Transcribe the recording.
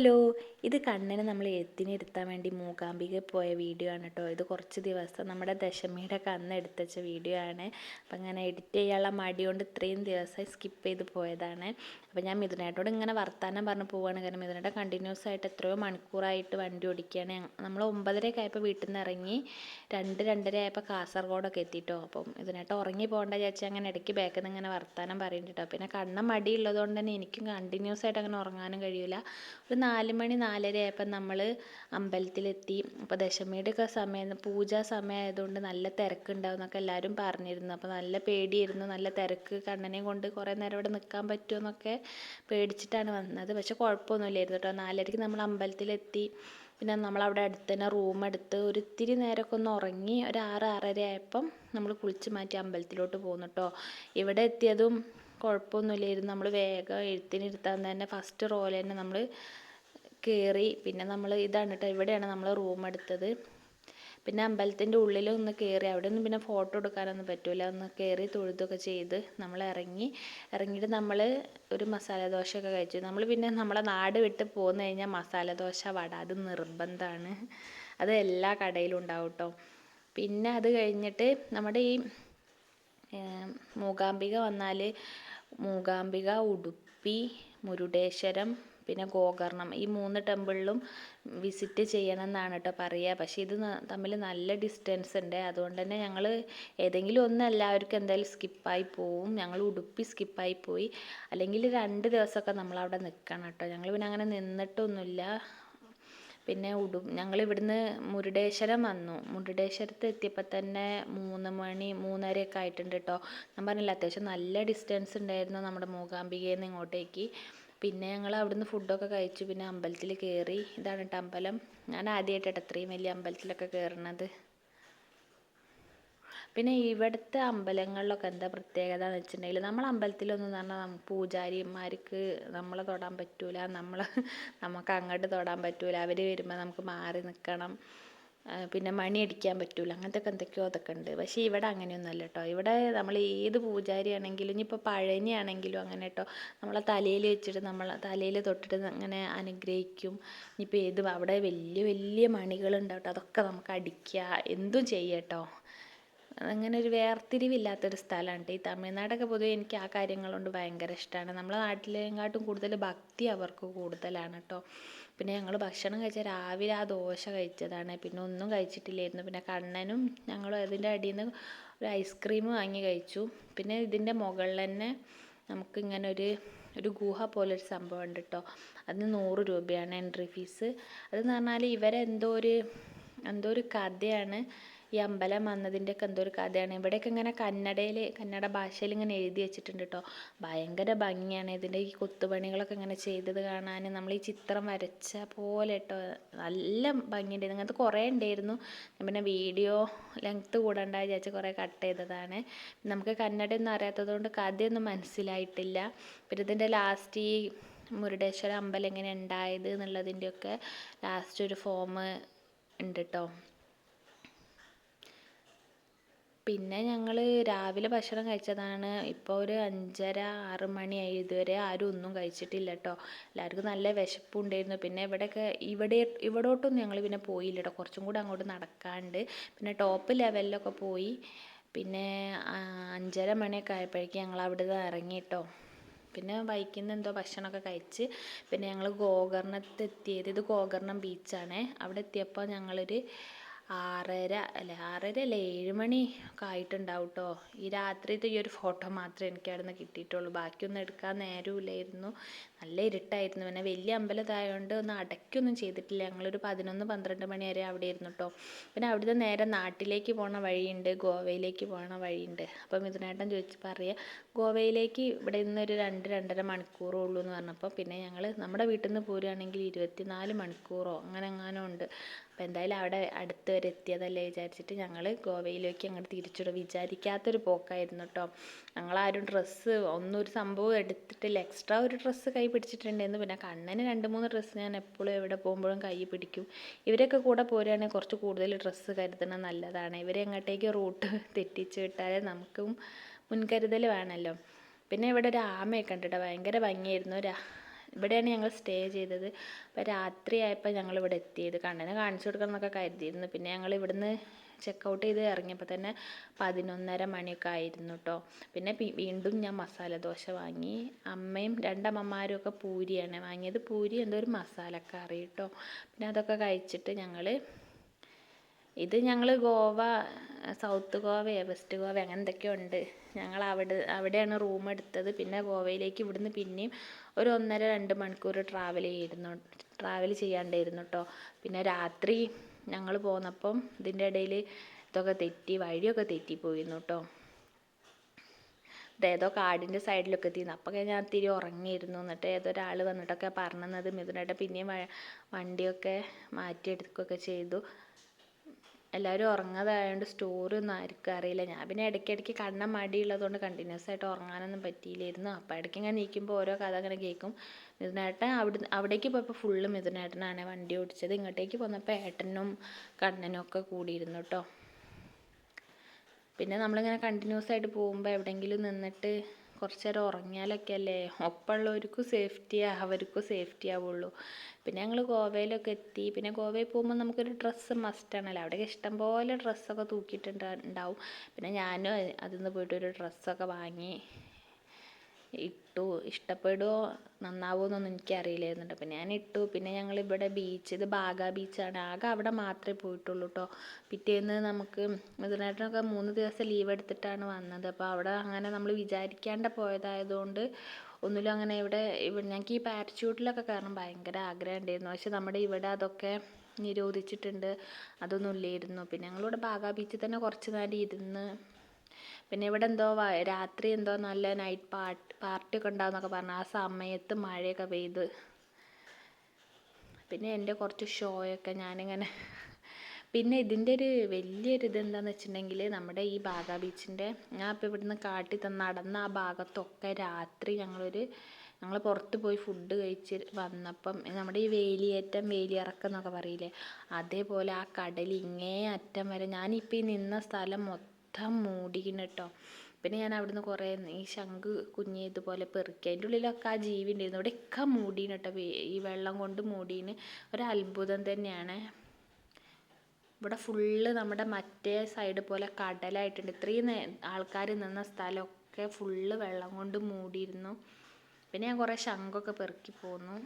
Hello. ഇത് കണ്ണിന് നമ്മൾ എഴുത്തിനിരുത്താൻ വേണ്ടി മൂകാംബിക പോയ വീഡിയോ ആണ് കേട്ടോ ഇത് കുറച്ച് ദിവസം നമ്മുടെ ദശമിയുടെ കണ്ണ് എടുത്തച്ച വീഡിയോ ആണ്. അപ്പം അങ്ങനെ എഡിറ്റ് ചെയ്യാനുള്ള മടി കൊണ്ട് ഇത്രയും ദിവസമായി സ്കിപ്പ് ചെയ്ത് പോയതാണ്. അപ്പം ഞാൻ മിഥുനേട്ടോട് ഇങ്ങനെ വർത്താനം പറഞ്ഞ് പോവുകയാണ് കാരണം മിഥുനേട്ടൻ കണ്ടിന്യൂസ് ആയിട്ട് എത്രയോ മണിക്കൂറായിട്ട് വണ്ടി ഓടിക്കുകയാണ് നമ്മൾ ഒമ്പതരയൊക്കെ ആയപ്പോൾ വീട്ടിൽ നിന്ന് ഇറങ്ങി രണ്ട് രണ്ടര ആയപ്പോൾ കാസർഗോഡൊക്കെ എത്തിയിട്ടോ അപ്പം ഇതിനായിട്ട് ഉറങ്ങി പോകേണ്ട ചേച്ചി അങ്ങനെ ഇടയ്ക്ക് ബാക്കിൽ നിന്ന് ഇങ്ങനെ വർത്താനം പറയുന്നുണ്ട് പിന്നെ കണ്ണ മടിയുള്ളതുകൊണ്ട് തന്നെ എനിക്കും കണ്ടിന്യൂസ് ആയിട്ട് അങ്ങനെ ഉറങ്ങാനും കഴിയില്ല ഒരു നാല് മണി നാലര ആയപ്പോൾ നമ്മൾ അമ്പലത്തിലെത്തി. അപ്പോൾ ദശമിയുടെ ഒക്കെ സമയം പൂജാ സമയമായതുകൊണ്ട് നല്ല തിരക്കുണ്ടാവും എന്നൊക്കെ എല്ലാവരും പറഞ്ഞിരുന്നു. അപ്പോൾ നല്ല പേടിയായിരുന്നു. നല്ല തിരക്ക് കണ്ണനെയും കൊണ്ട് കുറേ നേരം ഇവിടെ നിൽക്കാൻ പറ്റുമോ എന്നൊക്കെ പേടിച്ചിട്ടാണ് വന്നത്. പക്ഷെ കുഴപ്പമൊന്നുമില്ലായിരുന്നു കേട്ടോ. നാലരയ്ക്ക് നമ്മൾ അമ്പലത്തിലെത്തി. പിന്നെ നമ്മൾ അവിടെ അടുത്ത് തന്നെ റൂം എടുത്ത് ഒരു ഇത്തിരി നേരമൊക്കെ ഒന്ന് ഉറങ്ങി ഒരു ആറ് ആറര ആയപ്പം നമ്മൾ കുളിച്ച് മാറ്റി അമ്പലത്തിലോട്ട് പോന്നു കേട്ടോ. ഇവിടെ എത്തിയതും കുഴപ്പമൊന്നുമില്ലായിരുന്നു നമ്മൾ വേഗം എഴുത്തിനിരുത്താൻ തന്നെ ഫസ്റ്റ് റോയിൽ തന്നെ നമ്മൾ കയറി പിന്നെ നമ്മൾ ഇതാണ് കേട്ടോ ഇവിടെയാണ് നമ്മൾ റൂം എടുത്തത്. പിന്നെ അമ്പലത്തിന്റെ ഉള്ളിൽ ഒന്ന് കയറി അവിടെ ഒന്നും പിന്നെ ഫോട്ടോ എടുക്കാനൊന്നും പറ്റില്ല ഒന്ന് കയറി തൊഴുതൊക്കെ ചെയ്ത് നമ്മൾ ഇറങ്ങി. ഇറങ്ങിയിട്ട് നമ്മൾ ഒരു മസാല ദോശയൊക്കെ കഴിച്ചു. നമ്മൾ പിന്നെ നമ്മളെ നാട് വിട്ട് പോന്നു കഴിഞ്ഞാൽ മസാല ദോശ വട അത് നിർബന്ധമാണ് അത് എല്ലാ കടയിലും ഉണ്ടാവും കേട്ടോ പിന്നെ അത് കഴിഞ്ഞിട്ട് നമ്മുടെ ഈ മൂകാംബിക വന്നാൽ മൂകാംബിക ഉടുപ്പി മുരുടേശ്വരം പിന്നെ ഗോകർണം ഈ മൂന്ന് ടെമ്പിളിലും വിസിറ്റ് ചെയ്യണം എന്നാണ് കേട്ടോ പറയുക. പക്ഷേ ഇത് തമ്മിൽ നല്ല ഡിസ്റ്റൻസ് ഉണ്ട്. അതുകൊണ്ട് തന്നെ ഞങ്ങൾ ഏതെങ്കിലും ഒന്ന് എല്ലാവർക്കും എന്തായാലും സ്കിപ്പായി പോവും. ഞങ്ങൾ ഉടുപ്പി സ്കിപ്പായി പോയി. അല്ലെങ്കിൽ രണ്ട് ദിവസമൊക്കെ നമ്മൾ അവിടെ നിൽക്കണം കേട്ടോ. ഞങ്ങൾ പിന്നെ അങ്ങനെ നിന്നിട്ടൊന്നുമില്ല. പിന്നെ ഉടു ഞങ്ങൾ ഇവിടുന്ന് മുരുടേശ്വരം വന്നു. മുരുടേശ്വരത്ത് എത്തിയപ്പോൾ തന്നെ മൂന്ന് മണി മൂന്നരയൊക്കെ ആയിട്ടുണ്ട് കേട്ടോ. ഞാൻ പറഞ്ഞില്ല അത്യാവശ്യം നല്ല ഡിസ്റ്റൻസ് ഉണ്ടായിരുന്നു നമ്മുടെ മൂകാംബികയിൽ നിന്ന് ഇങ്ങോട്ടേക്ക്. പിന്നെ ഞങ്ങൾ അവിടുന്ന് ഫുഡൊക്കെ കഴിച്ചു. പിന്നെ അമ്പലത്തിൽ കയറി ഇതാണ് കേട്ടോ അമ്പലം ഞാൻ ആദ്യമായിട്ടാണ് ഇത്രയും വലിയ അമ്പലത്തിലൊക്കെ കയറണത് പിന്നെ ഇവിടുത്തെ അമ്പലങ്ങളിലൊക്കെ എന്താ പ്രത്യേകത എന്ന് വെച്ചിട്ടുണ്ടെങ്കിൽ നമ്മൾ അമ്പലത്തിലൊന്നും പറഞ്ഞാൽ പൂജാരിമാർക്ക് നമ്മളെ തൊടാൻ പറ്റൂല. നമ്മൾ നമുക്ക് അങ്ങോട്ട് തൊടാൻ പറ്റൂല. അവർ വരുമ്പോൾ നമുക്ക് മാറി നിൽക്കണം പിന്നെ മണി അടിക്കാൻ പറ്റൂല. അങ്ങനത്തെ എന്തൊക്കെയോ അതൊക്കെ ഉണ്ട്. പക്ഷേ ഇവിടെ അങ്ങനെയൊന്നുമല്ല കേട്ടോ ഇവിടെ നമ്മൾ ഏത് പൂജാരി ആണെങ്കിലും ഇനിയിപ്പോൾ പഴനി ആണെങ്കിലും അങ്ങനെ കേട്ടോ നമ്മളെ തലയിൽ വെച്ചിട്ട് നമ്മൾ തലയിൽ തൊട്ടിട്ട് അങ്ങനെ അനുഗ്രഹിക്കും. ഇനിയിപ്പോൾ ഏത് അവിടെ വലിയ വലിയ മണികളുണ്ടാവും അതൊക്കെ നമുക്ക് അടിക്കുക എന്തും ചെയ്യട്ടോ അങ്ങനെ ഒരു വേർതിരിവില്ലാത്തൊരു സ്ഥലമാണ് ഈ തമിഴ്നാടൊക്കെ പൊതുവെ എനിക്ക് ആ കാര്യങ്ങൾ കൊണ്ട് ഭയങ്കര ഇഷ്ടമാണ് നമ്മളെ നാട്ടിലേക്കാട്ടും കൂടുതൽ ഭക്തി അവർക്ക് കൂടുതലാണ് കേട്ടോ പിന്നെ ഞങ്ങൾ ഭക്ഷണം കഴിച്ച രാവിലെ ആ ദോശ കഴിച്ചതാണ്. പിന്നെ ഒന്നും കഴിച്ചിട്ടില്ലായിരുന്നു. പിന്നെ കണ്ണനും ഞങ്ങളും അതിന്റെ അടിയിൽ നിന്ന് ഒരു ഐസ്ക്രീം വാങ്ങി കഴിച്ചു. പിന്നെ ഇതിന്റെ മുകളിൽ തന്നെ നമുക്കിങ്ങനെ ഒരു ഒരു ഗുഹ പോലെ ഒരു സംഭവം ഉണ്ട് കേട്ടോ അതിന് നൂറ് രൂപയാണ് എൻട്രി ഫീസ്. അതെന്ന് പറഞ്ഞാൽ ഇവരെന്തോ ഒരു എന്തോ ഒരു കഥയാണ് ഈ അമ്പലം വന്നതിന്റെയൊക്കെ എന്തോ ഒരു കഥയാണ്. ഇവിടെയൊക്കെ ഇങ്ങനെ കന്നഡയിൽ കന്നഡ ഭാഷയിൽ ഇങ്ങനെ എഴുതി വെച്ചിട്ടുണ്ട് കേട്ടോ ഭയങ്കര ഭംഗിയാണ് ഇതിന്റെ ഈ കൊത്തുപണികളൊക്കെ ഇങ്ങനെ ചെയ്തത് കാണാൻ. നമ്മൾ ഈ ചിത്രം വരച്ച പോലെ കേട്ടോ നല്ല ഭംഗിയുണ്ട്. ഇങ്ങനത്തെ കുറേ ഉണ്ടായിരുന്നു. പിന്നെ വീഡിയോ ലെങ്ത്ത് കൂടണ്ട വിചാരിച്ച് കുറേ കട്ട് ചെയ്തതാണ്. നമുക്ക് കന്നഡ ഒന്നും അറിയാത്തത് കൊണ്ട് കഥയൊന്നും മനസ്സിലായിട്ടില്ല. പിന്നെ ഇതിന്റെ ലാസ്റ്റ് ഈ മുരുടേശ്വര അമ്പലം എങ്ങനെ ഉണ്ടായത് എന്നുള്ളതിന്റെയൊക്കെ ലാസ്റ്റ് ഒരു ഫോം ഉണ്ട് കേട്ടോ പിന്നെ ഞങ്ങൾ രാവിലെ ഭക്ഷണം കഴിച്ചതാണ്. ഇപ്പോൾ ഒരു അഞ്ചര ആറ് മണിയായി ഇതുവരെ ആരും ഒന്നും കഴിച്ചിട്ടില്ല കേട്ടോ എല്ലാവർക്കും നല്ല വിശപ്പുണ്ടായിരുന്നു പിന്നെ ഇവിടെയൊക്കെ ഇവിടെ ഇവിടോട്ടൊന്നും ഞങ്ങൾ പിന്നെ പോയില്ല കേട്ടോ കുറച്ചും കൂടെ അങ്ങോട്ട് നടക്കാണ്ട്. പിന്നെ ടോപ്പ് ലെവലിലൊക്കെ പോയി. പിന്നെ അഞ്ചര മണിയൊക്കെ ആയപ്പോഴേക്കും ഞങ്ങൾ അവിടെ നിന്ന് ഇറങ്ങി കേട്ടോ പിന്നെ ബൈക്കിൽ നിന്ന് എന്തോ ഭക്ഷണമൊക്കെ കഴിച്ച് പിന്നെ ഞങ്ങൾ ഗോകർണത്ത് എത്തിയത്. ഇത് ഗോകർണം ബീച്ചാണ് അവിടെ എത്തിയപ്പോൾ ഞങ്ങളൊരു ആറര അല്ല? ആറര അല്ല ഏഴ് മണി ഒക്കെ ആയിട്ടുണ്ടാവും കേട്ടോ ഈ രാത്രിത്തെ ഈ ഒരു ഫോട്ടോ മാത്രമേ എനിക്ക് അവിടെ നിന്ന് കിട്ടിയിട്ടുള്ളൂ. ബാക്കിയൊന്നും എടുക്കാൻ നേരമില്ലായിരുന്നു നല്ല ഇരുട്ടായിരുന്നു. പിന്നെ വലിയ അമ്പലത്തായതുകൊണ്ട് ഒന്ന് അടയ്ക്കൊന്നും ചെയ്തിട്ടില്ല. ഞങ്ങളൊരു പതിനൊന്ന് പന്ത്രണ്ട് മണി വരെ അവിടെ ഇരുന്നു കേട്ടോ പിന്നെ അവിടുന്ന് നേരെ നാട്ടിലേക്ക് പോണ വഴിയുണ്ട്. ഗോവയിലേക്ക് പോണ വഴിയുണ്ട്. അപ്പം മിഥുനേട്ടൻ ചോദിച്ച് പറയുക ഗോവയിലേക്ക് ഇവിടെ നിന്നൊരു രണ്ട് രണ്ടര മണിക്കൂറേ ഉള്ളൂ എന്ന് പറഞ്ഞപ്പോൾ പിന്നെ ഞങ്ങൾ നമ്മുടെ വീട്ടിൽ നിന്ന് പോരുകയാണെങ്കിൽ ഇരുപത്തിനാല് മണിക്കൂറോ അങ്ങനെ എങ്ങാനും ഉണ്ട്. അപ്പോൾ എന്തായാലും അവിടെ അടുത്ത് വരെ എത്തിയതല്ലേ വിചാരിച്ചിട്ട് ഞങ്ങൾ ഗോവയിലേക്ക് അങ്ങോട്ട് തിരിച്ചിടും വിചാരിക്കാത്തൊരു പോക്കായിരുന്നു കേട്ടോ ഞങ്ങളാരും ഡ്രസ്സ് ഒന്നും ഒരു സംഭവം എടുത്തിട്ടില്ല. എക്സ്ട്രാ ഒരു ഡ്രസ്സ് കൈ പിടിച്ചിട്ടുണ്ടായിരുന്നു പിന്നെ കണ്ണന് രണ്ട് മൂന്ന് ഡ്രസ്സ് ഞാൻ എപ്പോഴും എവിടെ പോകുമ്പോഴും കൈ പിടിക്കും. ഇവരൊക്കെ കൂടെ പോരുകയാണെങ്കിൽ കുറച്ച് കൂടുതൽ ഡ്രസ്സ് കരുതണം നല്ലതാണ്. ഇവരെ എങ്ങോട്ടേക്ക് റൂട്ട് തെറ്റിച്ച് വിട്ടാലേ നമുക്കും മുൻകരുതൽ വേണമല്ലോ പിന്നെ ഇവിടെ ഒരു ആമയൊക്കെ ഉണ്ട് കേട്ടോ ഭയങ്കര ഭംഗിയായിരുന്നു. ഇവിടെയാണ് ഞങ്ങൾ സ്റ്റേ ചെയ്തത്. അപ്പോൾ രാത്രിയായപ്പോൾ ഞങ്ങൾ ഇവിടെ എത്തിയത്. കണ്ണനെ കാണിച്ചു കൊടുക്കണം എന്നൊക്കെ കരുതിയിരുന്നു. പിന്നെ ഞങ്ങൾ ഇവിടുന്ന് ചെക്കൗട്ട് ചെയ്ത് ഇറങ്ങിയപ്പോൾ തന്നെ പതിനൊന്നര മണിയൊക്കെ ആയിരുന്നു കേട്ടോ പിന്നെ വീണ്ടും ഞാൻ മസാല ദോശ വാങ്ങി. അമ്മയും രണ്ടമ്മമാരും ഒക്കെ പൂരിയാണ്. വാങ്ങിയത് പൂരി എന്തോ ഒരു മസാലക്കറി കേട്ടോ പിന്നെ അതൊക്കെ കഴിച്ചിട്ട് ഞങ്ങൾ ഇത് ഞങ്ങൾ ഗോവ സൗത്ത് ഗോവയോ വെസ്റ്റ് ഗോവ അങ്ങനെ എന്തൊക്കെയോ ഉണ്ട്. ഞങ്ങൾ അവിടെ അവിടെയാണ് റൂം എടുത്തത്. പിന്നെ ഗോവയിലേക്ക് ഇവിടുന്ന് പിന്നെയും ഒരു ഒന്നര രണ്ട് മണിക്കൂർ ട്രാവൽ ചെയ്തിരുന്നു ട്രാവൽ ചെയ്യാണ്ടായിരുന്നു കേട്ടോ പിന്നെ രാത്രി ഞങ്ങൾ പോന്നപ്പം ഇതിന്റെ ഇടയിൽ ഇതൊക്കെ തെറ്റി വഴിയൊക്കെ തെറ്റിപ്പോയിരുന്നു കേട്ടോ ഏതോ കാടിന്റെ സൈഡിലൊക്കെ എത്തിയിരുന്നു. അപ്പോൾ ഞാൻ തിരി ഉറങ്ങിയിരുന്നു. എന്നിട്ട് ഏതോ ഒരാൾ വന്നിട്ടൊക്കെ പറഞ്ഞത് മിഥുനേട്ടൻ പിന്നെയും വണ്ടിയൊക്കെ മാറ്റിയെടുക്കുകയൊക്കെ ചെയ്തു. എല്ലാവരും ഉറങ്ങാതായതുകൊണ്ട് സ്റ്റോറി ഒന്നും ആർക്കും അറിയില്ല. ഞാൻ പിന്നെ ഇടയ്ക്കിടയ്ക്ക് കണ്ണ മടിയുള്ളതുകൊണ്ട് കണ്ടിന്യൂസ് ആയിട്ട് ഉറങ്ങാനൊന്നും പറ്റിയില്ലായിരുന്നു. അപ്പോൾ ഇടയ്ക്ക് ഇങ്ങനെ നീക്കുമ്പോൾ ഓരോ കഥ അങ്ങനെ കേൾക്കും. മിഥുനേട്ടൻ അവിടെ അവിടേക്ക് പോയപ്പോൾ ഫുള്ള് മിഥുനേട്ടനാണ് വണ്ടി ഓടിച്ചത്. ഇങ്ങോട്ടേക്ക് പോന്നപ്പോൾ ഏട്ടനും കണ്ണനും ഒക്കെ കൂടിയിരുന്നു കേട്ടോ പിന്നെ നമ്മളിങ്ങനെ കണ്ടിന്യൂസ് ആയിട്ട് പോകുമ്പോൾ എവിടെയെങ്കിലും നിന്നിട്ട് കുറച്ച് നേരം ഉറങ്ങിയാലൊക്കെ അല്ലേ ഒപ്പമുള്ളവർക്കും സേഫ്റ്റിയാ അവർക്കും സേഫ്റ്റി ആവുള്ളൂ. പിന്നെ ഞങ്ങൾ ഗോവയിലൊക്കെ എത്തി. പിന്നെ ഗോവയിൽ പോകുമ്പോൾ നമുക്കൊരു ഡ്രസ്സ് മസ്റ്റാണല്ലോ അവിടെയൊക്കെ ഇഷ്ടംപോലെ ഡ്രസ്സൊക്കെ തൂക്കിയിട്ടുണ്ട് ഉണ്ടാവും. പിന്നെ ഞാനും അതിൽ നിന്ന് പോയിട്ട് ഒരു ഡ്രസ്സൊക്കെ വാങ്ങി. ഇട്ടു. ഇഷ്ടപ്പെടുമോ നന്നാവുമോ എന്നൊന്നും എനിക്കറിയില്ലായിരുന്നു കേട്ടോ ഞാൻ ഇട്ടു പിന്നെ ഞങ്ങൾ ഇവിടെ ബീച്ച് ഇത് ബാഗ ബീച്ചാണ് ആകെ അവിടെ മാത്രമേ പോയിട്ടുള്ളൂ കേട്ടോ പിറ്റേന്ന് നമുക്ക് ഇതിനായിട്ടൊക്കെ മൂന്ന് ദിവസം ലീവ് എടുത്തിട്ടാണ് വന്നത്. അപ്പോൾ അവിടെ അങ്ങനെ നമ്മൾ വിചാരിക്കാണ്ട് പോയതായതുകൊണ്ട് ഒന്നിലും അങ്ങനെ ഇവിടെ ഇവിടെ ഞങ്ങൾക്ക് ഈ പാരച്യൂട്ടിലൊക്കെ കയറണം ഭയങ്കര ആഗ്രഹം ഉണ്ടായിരുന്നു പക്ഷെ നമ്മുടെ ഇവിടെ അതൊക്കെ നിരോധിച്ചിട്ടുണ്ട്. അതൊന്നും ഇല്ലായിരുന്നു പിന്നെ ഞങ്ങളിവിടെ ബാഗ ബീച്ചിൽ തന്നെ കുറച്ച് നേരം ഇരുന്ന് പിന്നെ ഇവിടെ എന്തോ രാത്രി എന്തോ നല്ല നൈറ്റ് പാർട്ടി ഒക്കെ ഉണ്ടാവുന്നൊക്കെ പറഞ്ഞു. ആ സമയത്ത് മഴയൊക്കെ പെയ്ത്. പിന്നെ എന്റെ കുറച്ച് ഷോയൊക്കെ ഞാനിങ്ങനെ പിന്നെ ഇതിന്റെ ഒരു വലിയൊരു ഇത് എന്താണെന്ന് വെച്ചിട്ടുണ്ടെങ്കിൽ നമ്മുടെ ഈ ബാഗ ബീച്ചിന്റെ ഞാൻ ഇപ്പോൾ ഇവിടുന്ന് കാട്ടി തന്ന നടന്ന ആ ഭാഗത്തൊക്കെ രാത്രി ഞങ്ങളൊരു ഞങ്ങൾ പുറത്ത് പോയി ഫുഡ് കഴിച്ച് വന്നപ്പം നമ്മുടെ ഈ വേലിയേറ്റം വേലിയിറക്കം എന്നൊക്കെ പറയില്ലേ? അതേപോലെ ആ കടൽ ഇങ്ങേ അറ്റം വരെ ഞാനിപ്പോൾ ഈ നിന്ന സ്ഥലം മൊത്തം മൂടിക്കുന്നു കേട്ടോ പിന്നെ ഞാൻ അവിടുന്ന് കുറേ ഈ ശംഖ് കുഞ്ഞ് ഇതുപോലെ പെറുക്കി അതിന്റെ ഉള്ളിലൊക്കെ ആ ജീവി ഉണ്ടായിരുന്നു ഇവിടെയൊക്കെ മൂടീന് കേട്ടോ ഈ വെള്ളം കൊണ്ട് മൂടീന് ഒരു അത്ഭുതം തന്നെയാണ്. ഇവിടെ ഫുള്ള് നമ്മുടെ മറ്റേ സൈഡ് പോലെ കടലായിട്ടുണ്ട്. ഇത്രയും ആൾക്കാർ നിന്ന സ്ഥലമൊക്കെ ഫുള്ള് വെള്ളം കൊണ്ട് മൂടിയിരുന്നു. പിന്നെ ഞാൻ കുറേ ശംഖൊക്കെ പെറുക്കി പോന്നു.